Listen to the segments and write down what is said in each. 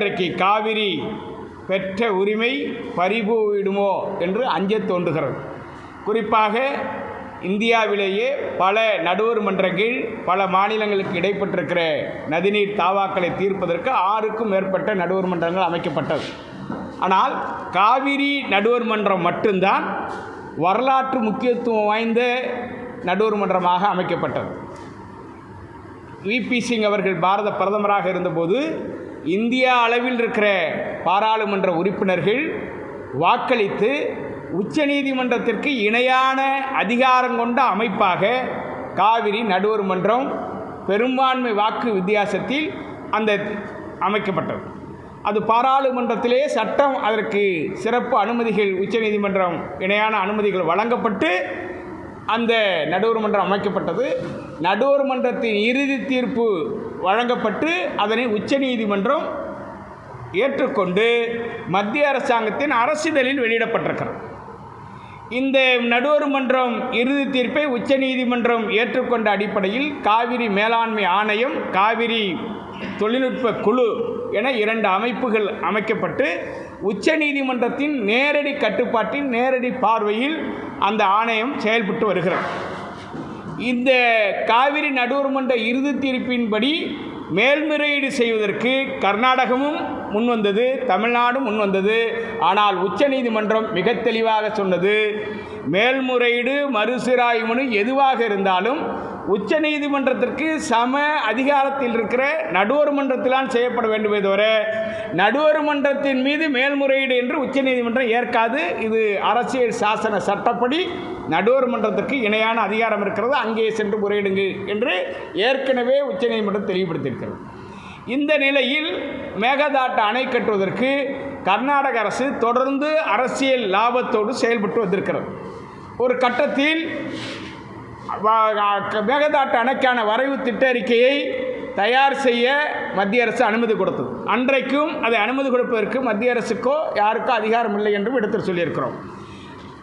இன்றைக்கு காவிரி பெற்ற உரிமை பறிபோயிடுமோ என்று அஞ்ச தோன்றுகிறது. குறிப்பாக இந்தியாவிலேயே பல நடுவர் மன்றங்கள் பல மாநிலங்களுக்கு இடைப்பட்டிருக்கிற நதிநீர் தாவாக்களை தீர்ப்பதற்கு ஆறுக்கும் மேற்பட்ட நடுவர் மன்றங்கள் அமைக்கப்பட்டது. ஆனால் காவிரி நடுவர் மன்றம் மட்டும்தான் வரலாற்று முக்கியத்துவம் வாய்ந்த நடுவர் மன்றமாக அமைக்கப்பட்டது. விபி சிங் அவர்கள் பாரத பிரதமராக இருந்தபோது இந்தியா அளவில் இருக்கிற பாராளுமன்ற உறுப்பினர்கள் வாக்களித்து உச்சநீதிமன்றத்திற்கு இணையான அதிகாரம் கொண்ட அமைப்பாக காவிரி நடுவர் மன்றம் பெரும்பான்மை வாக்கு வித்தியாசத்தில் அந்த அமைக்கப்பட்டது. அது பாராளுமன்றத்திலே சட்டம் அதற்கு சிறப்பு அனுமதிகள் உச்சநீதிமன்றம் இணையான அனுமதிகள் வழங்கப்பட்டு அந்த நடுவர் மன்றம் அமைக்கப்பட்டது. நடுவர் மன்றத்தின் இறுதி தீர்ப்பு வழங்கப்பட்டு அதனை உச்சநீதிமன்றம் ஏற்றுக்கொண்டு மத்திய அரசாங்கத்தின் அரசிதழில் வெளியிடப்பட்டிருக்கிறது. இந்த நடுவர் மன்றம் இறுதி தீர்ப்பை உச்சநீதிமன்றம் ஏற்றுக்கொண்ட அடிப்படையில் காவிரி மேலாண்மை ஆணையம் காவிரி தொழில்நுட்ப குழு என இரண்டு அமைப்புகள் அமைக்கப்பட்டு உச்சநீதிமன்றத்தின் நேரடி கட்டுப்பாட்டின் நேரடி பார்வையில் அந்த ஆணையம் செயல்பட்டு வருகிறது. இந்த காவிரி நடுவர் மன்ற இறுதி தீர்ப்பின்படி மேல்முறையீடு செய்வதற்கு கர்நாடகமும் முன்வந்தது தமிழ்நாடும் முன்வந்தது ஆனால் உச்சநீதிமன்றம் மிக தெளிவாக சொன்னது மேல்முறையீடு மறுசீராய்வு மனு எதுவாக இருந்தாலும் உச்சநீதிமன்றத்திற்கு சம அதிகாரத்தில் இருக்கிற நடுவர் மன்றத்திலான் செய்யப்பட வேண்டுமே தவிர நடுவர் மன்றத்தின் மீது மேல்முறையீடு என்று உச்சநீதிமன்றம் ஏற்காது. இது அரசியல் சாசன சட்டப்படி நடுவர் மன்றத்திற்கு இணையான அதிகாரம் இருக்கிறது. அங்கே சென்று முறையிடுங்க என்று ஏற்கனவே உச்சநீதிமன்றம் தெளிவுபடுத்தியிருக்கிறது. இந்த நிலையில் மேகதாட்டு அணை கட்டுவதற்கு கர்நாடக அரசு தொடர்ந்து அரசியல் லாபத்தோடு செயல்பட்டு வந்திருக்கிறது. ஒரு கட்டத்தில் மேகதாட்டு அணைக்கான வரைவு திட்ட அறிக்கையை தயார் செய்ய மத்திய அரசு அனுமதி கொடுத்தது. அன்றைக்கும் அதை அனுமதி கொடுப்பதற்கு மத்திய அரசுக்கோ யாருக்கோ அதிகாரம் இல்லை என்றும் எடுத்து சொல்லியிருக்கிறோம்.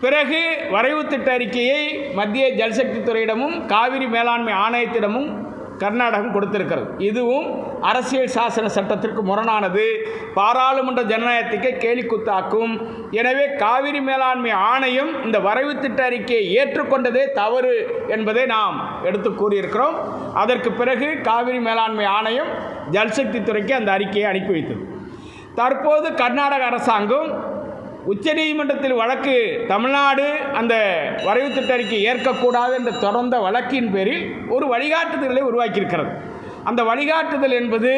பிறகு வரைவு திட்ட அறிக்கையை மத்திய ஜல்சக்தி துறையிடமும் காவிரி மேலாண்மை ஆணையத்திடமும் கர்நாடகம் கொடுத்திருக்கிறது. இதுவும் அரசியல் சாசன சட்டத்திற்கு முரணானது. பாராளுமன்ற ஜனநாயகத்துக்கே கேலிக்குத்தாக்கும் எனவே காவிரி மேலாண்மை ஆணையம் இந்த வரைவு திட்ட அறிக்கையை ஏற்றுக்கொண்டதே தவறு என்பதை நாம் எடுத்து கூறியிருக்கிறோம். அதற்கு பிறகு காவிரி மேலாண்மை ஆணையம் ஜல்சக்தி துறைக்கு அந்த அறிக்கையை அனுப்பி வைத்தது. தற்போது கர்நாடக அரசாங்கம் உச்சநீதிமன்றத்தில் வழக்கு தமிழ்நாடு அந்த வரைவு திட்ட அறிக்கை ஏற்கக்கூடாது என்ற தொடர்ந்த வழக்கின் பேரில் ஒரு வழிகாட்டுதலை உருவாக்கியிருக்கிறது. அந்த வழிகாட்டுதல் என்பது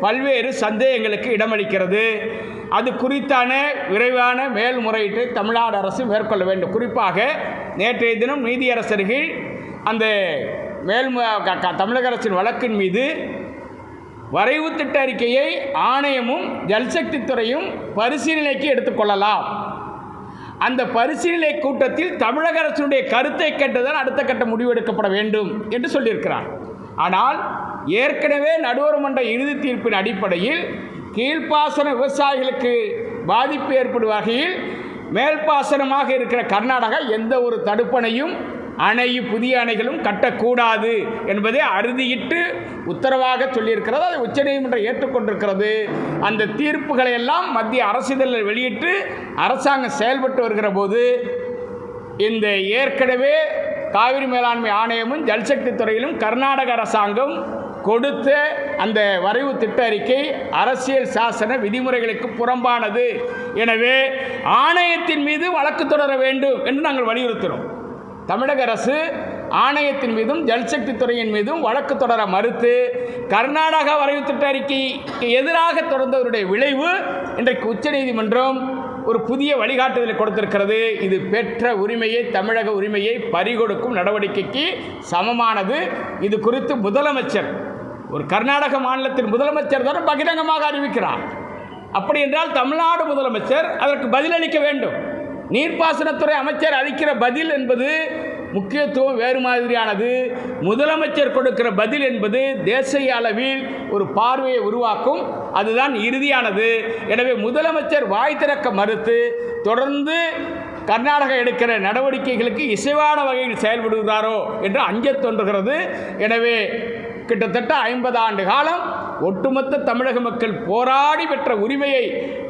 பல்வேறு சந்தேகங்களுக்கு இடமளிக்கிறது. அது குறித்தான விரைவான மேல்முறையீட்டை தமிழ்நாடு அரசு மேற்கொள்ள வேண்டும். குறிப்பாக நேற்றைய தினம் நீதியரசர்கள் அந்த மேல் தமிழக அரசின் வழக்கின் மீது வரைவு திட்ட அறிக்கையை ஆணையமும் ஜல்சக்தி துறையும் பரிசீலனைக்கு எடுத்துக்கொள்ளலாம் அந்த பரிசீலனை கூட்டத்தில் தமிழக அரசுடைய கருத்தை கேட்டுதான் அடுத்த கட்ட முடிவெடுக்கப்பட வேண்டும் என்று சொல்லியிருக்கிறார். ஆனால் ஏற்கனவே நடுவர் மன்ற இறுதி தீர்ப்பின் அடிப்படையில் கீழ்ப்பாசன விவசாயிகளுக்கு பாதிப்பு ஏற்படும் வகையில் மேல்பாசனமாக இருக்கிற கர்நாடகா எந்த ஒரு தடுப்பணையும் அணையும் புதிய அணைகளும் கட்டக்கூடாது என்பதை அறுதியிட்டு உத்தரவாக சொல்லியிருக்கிறது. அதை உச்சநீதிமன்றம் ஏற்றுக்கொண்டிருக்கிறது. அந்த தீர்ப்புகளை எல்லாம் மத்திய அரசிதழில் வெளியிட்டு அரசாங்கம் செயல்பட்டு வருகிற போது இந்த ஏற்கனவே காவிரி மேலாண்மை ஆணையமும் ஜல்சக்தி துறையிலும் கர்நாடக அரசாங்கம் கொடுத்த அந்த வரைவு திட்ட அறிக்கை அரசியல் சாசன விதிமுறைகளுக்கு புறம்பானது. எனவே ஆணையத்தின் மீது வழக்கு தொடர வேண்டும் என்று நாங்கள் வலியுறுத்துகிறோம். தமிழக அரசு ஆணையத்தின் மீதும் ஜல்சக்தி துறையின் மீதும் வழக்கு தொடர மறுத்து கர்நாடகா வரைவு திட்ட அறிக்கைக்கு எதிராக தொடர்ந்தவருடைய விளைவு இன்றைக்கு உச்சநீதிமன்றம் ஒரு புதிய வழிகாட்டுதலை கொடுத்திருக்கிறது. இது பெற்ற உரிமையை தமிழக உரிமையை பறிகொடுக்கும் நடவடிக்கைக்கு சமமானது. இது குறித்து முதலமைச்சர் ஒரு கர்நாடக மாநிலத்தின் முதலமைச்சர் தான் பகிரங்கமாக அறிவிக்கிறார். அப்படி என்றால் தமிழ்நாடு முதலமைச்சர் அதற்கு பதிலளிக்க வேண்டும். நீர்ப்பாசனத்துறை அமைச்சர் அளிக்கிற பதில் என்பது முக்கியத்துவம் வேறு மாதிரியானது. முதலமைச்சர் கொடுக்கிற பதில் என்பது தேசிய அளவில் ஒரு பார்வையை உருவாக்கும். அதுதான் இறுதியானது. எனவே முதலமைச்சர் வாய் திறக்க மறுத்து தொடர்ந்து கர்நாடகா எடுக்கிற நடவடிக்கைகளுக்கு இசைவான வகையில் செயல்படுகிறாரோ என்று அஞ்சத் தோன்றுகிறது. எனவே கிட்டத்தட்ட ஐம்பது ஆண்டு காலம் ஒட்டுமொத்த தமிழக மக்கள் போராடி பெற்ற உரிமையை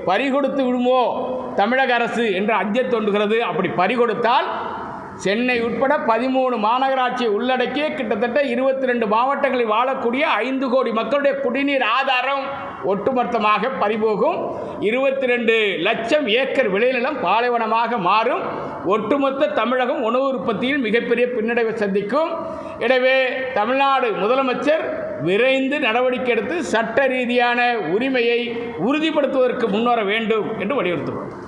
பறிகொடுத்து விடுமோ தமிழக அரசு என்று அஞ்சத் தோன்றுகிறது அப்படி பறிகொடுத்தால் சென்னை உட்பட பதிமூணு மாநகராட்சியை உள்ளடக்கிய கிட்டத்தட்ட இருபத்தி ரெண்டு மாவட்டங்களில் வாழக்கூடிய ஐந்து கோடி மக்களுடைய குடிநீர் ஆதாரம் ஒட்டுமொத்தமாக பறிபோகும். இருபத்தி ரெண்டு லட்சம் ஏக்கர் விளைநிலம் பாலைவனமாக மாறும். ஒட்டுமொத்த தமிழகம் உணவு உற்பத்தியில் மிகப்பெரிய பின்னடைவை சந்திக்கும். எனவே தமிழ்நாடு முதலமைச்சர் விரைந்து நடவடிக்கை எடுத்து சட்ட ரீதியான உரிமையை உறுதிப்படுத்துவதற்கு முன்வர வேண்டும் என்று வலியுறுத்துகிறோம்